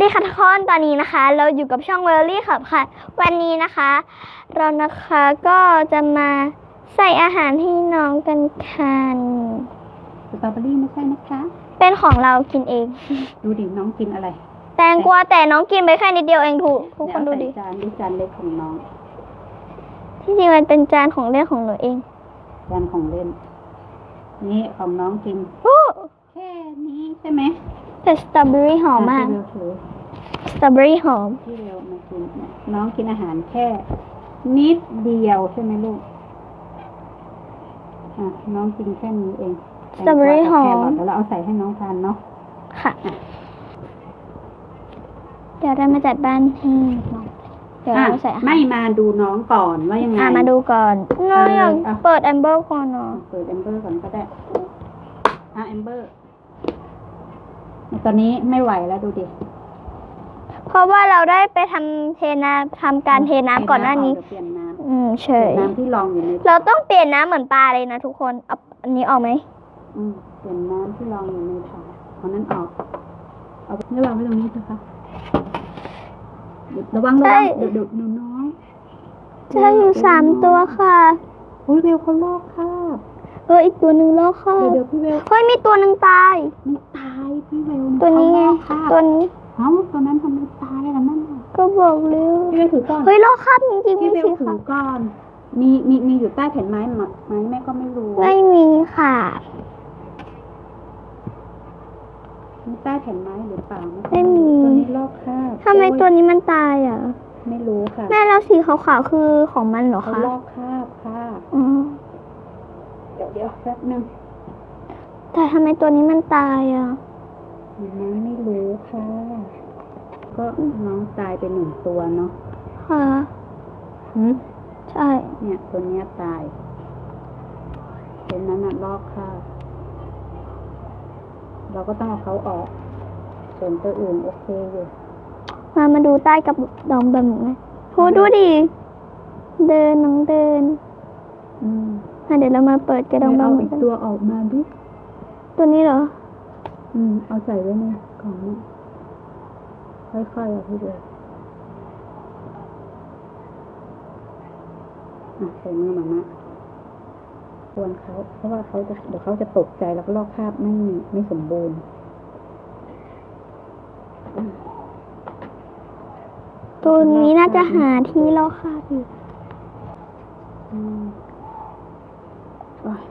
ดีค่ะทุกคนตอนนี้นะคะ เราอยู่กับช่องเวอร์รี่ขับค่ะ วันนี้นะคะ เรานะคะก็จะมาใส่อาหารให้น้องกันค่ะสตรอเบอรี่ไม่ใช่นะคะ เป็นของเรากินเอง ดูดิน้องกินอะไร แตงกวาแต่น้องกินไปแค่นิดเดียวเองถูกทุกคนดูดิเยวเอาใส่จานดูจานเล็กของน้อง ที่จริงมันเป็นจานของเล่นของหนูเอง จานของเล่น นี่ของน้องกินโอ้แค่นี้ใช่ไหมแต่สตรอเบอรี่หอมมากที่เร็วถือ สตรอเบอรี่หอม ที่เร็วมากินเนี่ยน้องกินอาหารแค่ นิดเดียวใช่ไหมลูกอะน้องกินแค่นี้เองสตรอเบอรี่หอม แตงกวากับแครอทเดี๋ยวเราเอาใส่ให้น้องทานเนาะค่ะ เดี๋ยวเรามาจัดบ้านให้น้องเดี๋ยวอะเราใส่อาหารไม่มาดูน้องก่อนว่ายังไง อะมาดูก่อนน้องอยากอะเปิดแอมเบอร์ก่อนเนาะเปิดแอมเบอร์ก่อนก็ได้อะแอมเบอร์ ตอนนี้ไม่ไหวแล้วดูดิ เพราะว่าเราได้ไปทำเทน้ำทำการเทน้ำก่อนหน้านี้ เดี๋ยวเปลี่ยนน้ำอืมเฉเปลี่ยยนน้ำที่รองอยู่ในเราต้องเปลี่ยนน้ำเหมือนปลาเลยนะทุกคนเอาอันนี้ออกไหม อืมเปลี่ยนน้ำที่รองอยู่ในถังเอานั้นออก เอาไปวางไว้ตรงนี้เถอะค่ะเดี๋ยวระวังระวังเดี๋ยวเดี๋ยวหนูน้องใช่อยู่สามตัวค่ะอุ้ยเบลเขาลอกคราบเอออีกตัวหนึ่งลอกค่ะเดี๋ยวเดี๋ยวพี่เบลเฮ้ยมีตัวหนึ่งตายมันตายพี่เบลตัวนี้ไง เขาลอกคราบตัวนี้เอ้าตัวนั้นทำไมตายล่ะนั่นน่ะก็บอกเร็วพี่เบลถือก่อนเฮ้ยลอกคราบจริงๆพี่ไม่เบลถืค่ะอก่อน มีมีมีอยู่ใต้แผ่นไม้ไหมไหมแม่ก็ไม่รู้ไม่มีค่ะ มีใต้แผ่นไม้หรือเปล่าไม่มี ตัวนี้ลอกคราบทำไมตัวนี้มันตายอะ ไม่รู้ค่ะแม่แล้วสีขาวๆคือของมันเหรอเขาคะลอกคราบค่ะอ๋อเดี๋ยวเดี๋ยวแป๊บนึงแต่ทำไมตัวนี้มันตายอะ น้องไม่รู้ค่ะ ก็น้องตายไปหนึ่งตัวเนาะค่ะหืมใช่ เนี่ยตัวเนี้ยตายเป็นนั้นน่ะลอกคราบเราก็ต้องเอาเขาออก ส่วนตัวอื่นโอเคอยู่ มามาดูใต้กับดองแบบนี้โหดูดิ เดินน้องเดิน อืมอะเดี๋ยวเรามาเปิดกระดองบเอาอมอีกกันตัวออกมาดิ ตัวนี้เหรอ อืม เอาใส่ไว้ในกล่องนี้ค่อยๆเอาพี่เดียวอะใส่มือมาม่าควรเขาเพราะว่าเขาจะเดี๋ยวเขาจะตกใจแล้วก็ลอกคราบไม่ไม่สมบูรณ์ตัวนี้น่าจะหาที่ลอกคราบอยู่ อืมโอ้ย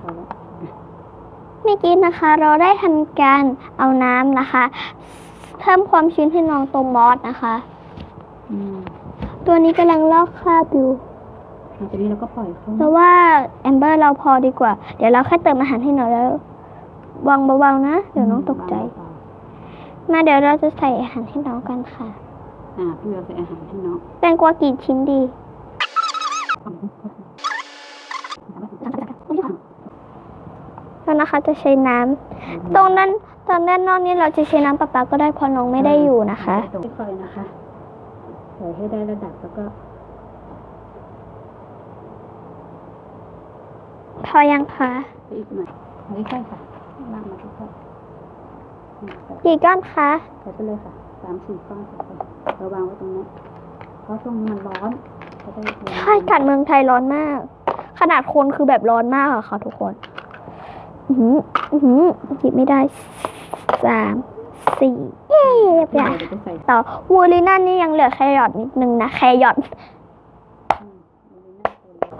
พอแล้วอะ เมื่อกี้นะคะ เราได้ทำการเอาน้ำนะคะ เพิ่มความชื้นให้น้องตัวมอสนะคะ อืมตัวนี้กำลังลอกคราบอยู่หลังจากนี้เราก็ปล่อยเขาเพราะว่าแอมเบอร์เราพอดีกว่า เดี๋ยวเราแค่เติมอาหารให้น้องแล้ววางเบาๆนะ เดี๋ยวน้องตกใจ มาเดี๋ยวเราจะใส่อาหารให้น้องกันค่ะ อ่าพี่เบลใส่อาหารให้น้องแตงกวากี่ชิ้นดีแล้ วนะคะจะใช้น้ำตรงนั้นตอนด้านนอกนี้เราจะใช้น้ำประปาก็ได้เพราะน้องไม่ได้อยู่นะคะค่อยๆนะคะใส่ให้ได้ระดับแล้วก็พอยังคะไปอีกหน่อยเอาใกล้ๆค่ะลากมาใกล้ๆอืมใส่กี่ก้อนคะใส่ไปเลยค่ะสามสี่ก้อนใส่ไปเราวางไว้ตรงนี้เพราะช่วงนี้มันร้อนจะได้ใช่กัดเมืองไทยร้อนมาก ขนาดคนคือแบบร้อนมากอะค่ะทุกคน อือหืออือหือหยิบไม่ได้สามสี่เย้เรียบเดี๋ร้ยอวยเดี๋ยวจะใส่ต่อวูลิน่านี่ยังเหลือแครอทนิดนึงนะแครอทอืมอันนี้น่าจะเลย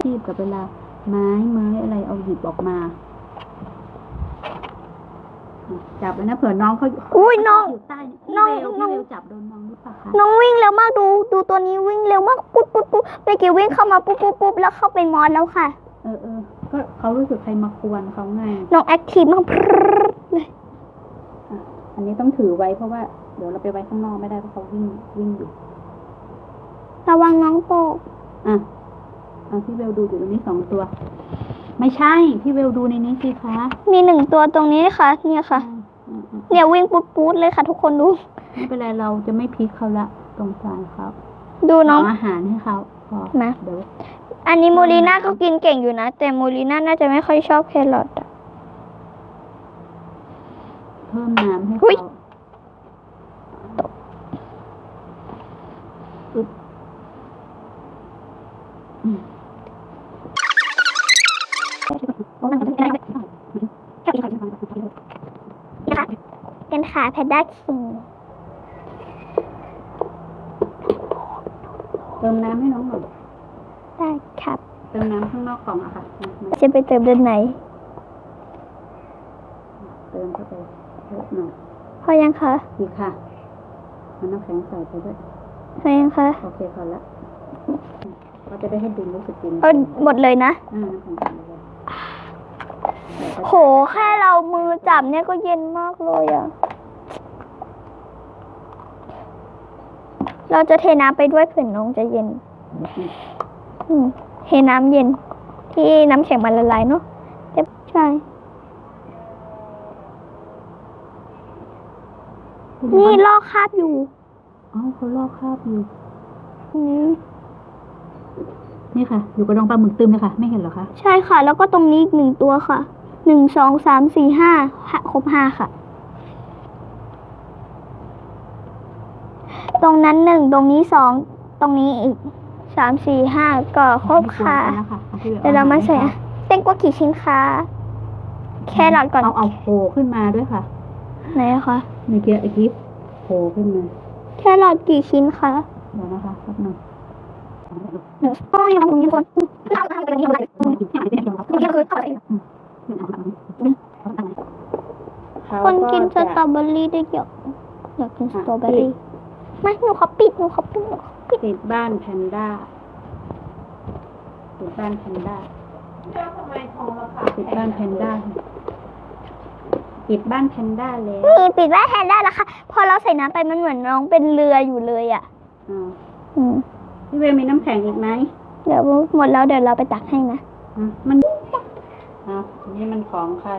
ทีบกับเวลาไม้ไม้อะไรเอาหยิบออกมาอะ จับไว้นะเผื่อน้องเขาอุ้ยน้องอยู่ใต้นี่น้องพี่เบลน้องพี่เบลจับโดนน้องหรือเปล่าคะน้องวิ่งเร็วมากดูดูตัวนี้วิ่งเร็วมากปุ๊บปุ๊บปุ๊บเมื่อกี้วิ่งเข้ามาปุ๊บปุ๊บปุ๊บแล้วเข้าไปมอสแล้วค่ะ เออเออก็เขารู้สึกใครมากวนเขาไงน้องแอคทีฟมากพรึดเลยอะอันนี้ต้องถือไว้เพราะว่าเดี๋ยวเราไปไว้ข้างนอกไม่ได้เพราะเขาวิ่งวิ่งอยู่ระวังน้องตกอะอะพี่เบลดูอยู่ตรงนี้สองตัว ไม่ใช่ พี่เบลดูในนี้สิคะมีหนึ่งตัวตรงนี้ค่ะ เนี่ยค่ะอะอะอะเนี่ยวิ่งปุ๊บปุ๊บเลยค่ะ ทุกคนดู ไม่เป็นไรเราจะไม่พลิกเขาละตรงสารเขาดูน้อง เาอาหารให้เขาพอนะเดี๋ยวอันนี้โมลีน่าก็กินเก่งอยู่นะ แต่โมลีน่าน่าจะไม่ค่อยชอบแครอทอะ เพิ่มน้ำให้อุ๊เขาย อึ๊บอืม เป็นขาแพนด้าคิงเติมน้ำให้น้องหน่อยได้ครับเติมน้ำข้างนอกกล่องอะค่ะมามาจะไปเติมเดือนไหน เติมเข้าไปเยอะหน่อยพอยังคะดีค่ะมันน้ำแข็งใส่ไปด้วยพอยังคะโอเคพอละก็จะได้ให้ดินรู้สึกกินเอาหมดเลยนะอ่าน้ำแข็งใส่เลยโห แค่เรามือจับเนี่ยก็เย็นมากเลยอะ เราจะเทน้ำไปด้วยเผื่อน้องจะเย็นอืมเทน้ำเย็น ที่น้ำแข็งมันละลายเนาะเจ็บใช่ นี่ลอกคราบอยู่อ๋อเขาลอกคราบอยู่อืมนี่ค่ะ อยู่กระดองปลาหมึกตึมเลยค่ะ ไม่เห็นเหรอคะ ใช่ค่ะ แล้วก็ตรงนี้อีกหนึ่งตัวค่ะ หนึ่งสองสามสี่ห้าห้าครบห้าค่ะ ต รงนั้นหนึ่งตรงนี้สองตรงนี้อีกสามสี่ห้าก็ครบค่ะไม่กวนกันนะคะอที่หลือเดี๋ยวเรามาใส่ออะเต้งกว่ากี่ชิ้นคะแค่รอทก่อนเอาเอาโผล่ขึ้นมาด้วยค่ะ ไหนอะคะเมื่อกี้ไอกิฟโผล่ขึ้นมา แค่รอทกี่ชิ้นคะเดี๋ยวนะคะแป๊บหนึงหนึ่งก็ยังคงยังคนเราทำกันยังไงยังคือต่อยคนกินสตรอเบอรี่ได้เยอะอยากกินสตรอเบอรี่ ไม่หนูขอปิดหนูขอปิดหนูขอปิดปิดบ้านแพนด้าปิดบ้านแพนด้าปิดบ้านแพนด้าปิดบ้านแพนด้าแล้วนี่ปิดแว่นแทนได้แล้วค่ะ พอเราใส่น้ำไปมันเหมือนน้องเป็นเรืออยู่เลยอะอ่าอืมพี่เวลมีน้ำแข็งอีกไหมเดี๋ยวหมดแล้วเดี๋ยวเราไปตักให้นะอะมันอะนี่มันของใคร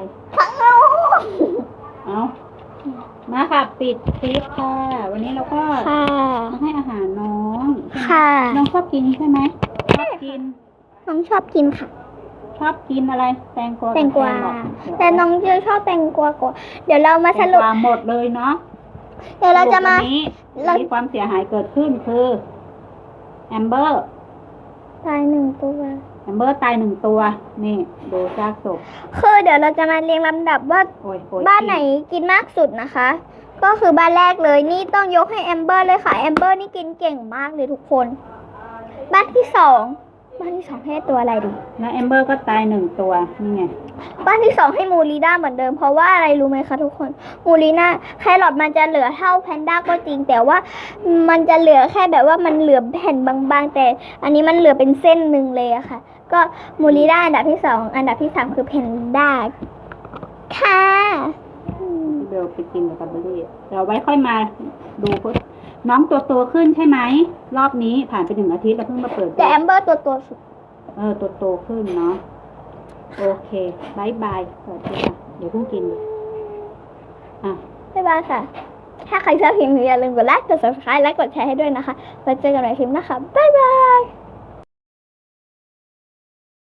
เอา มาค่ะ ปิดคลิปค่ะ วันนี้เราก็ค่ะมาให้อาหารน้องใช่ไหมค่ะ น้องชอบกินใช่ไหมชอบกิน น้องชอบกินค่ะ ชอบกินอะไร แตงกวาแตงกวาบครอทแต่น้องจะชอบแตงกวากว่าเดี๋ยวเรามาแตสงรุกปวาหมดเลยเนาะเดี๋ยวเราจะมา สปวันนี้เรามีมีความเสียหายเกิดขึ้นคือแอมเบอร์ ตายหนึ่งตัว แอมเบอร์ตายหนึ่งตัว นี่ดูซากศพ คือเดี๋ยวเราจะมาเรียงลำดับว่าโอ้ยโอ้ยบ้านไหนกินมากสุดนะคะ ก็คือบ้านแรกเลยนี่ต้องยกให้แอมเบอร์เลยค่ะแอมเบอร์นี่กินเก่งมากเลยทุกคน บ้านที่สองบ้านที่สองให้ตัวอะไรดี แล้วแอมเบอร์ก็ตายหนึ่งตัว นี่ไง บ้านที่สองให้มูลีด้าเหมือนเดิมเพราะว่าอะไรรู้ไหมคะทุกคนมูลีน่าแครอทมันจะเหลือเท่าแพนด้าก็จริง แต่ว่ามันจะเหลือแค่แบบว่ามันเหลือแผ่นบางๆ แต่ อันนี้มันเหลือเป็นเส้นหนึ่งเลยอะค่ะ ก็มูลีด้าอันดับที่สองอันดับที่สามคือแพนด้าค่ะอืมเบลไปกินกับเบอร์รี่เดี๋ยวไว้ค่อยมาดูพุทน้องตัวโตขึ้นใช่ไหม รอบนี้ผ่านไปหนึ่งอาทิตย์แล้วเพิ่งมาเปิดดูแต่แอมเบอร์ตัวตัวสุดเออตัวโตขึ้นเนาะโอเคบายบายสวัสดีค่ะเดี๋ยวเพิ่งกินอะบ๊ายบายค่ะ ถ้าใครชอบคลิปนี้อย่าลืมกดไลค์กด subscribe และกดแชร์ให้ด้วยนะคะไว้เจอกันใหม่คลิปหนะคะบ๊ายบาย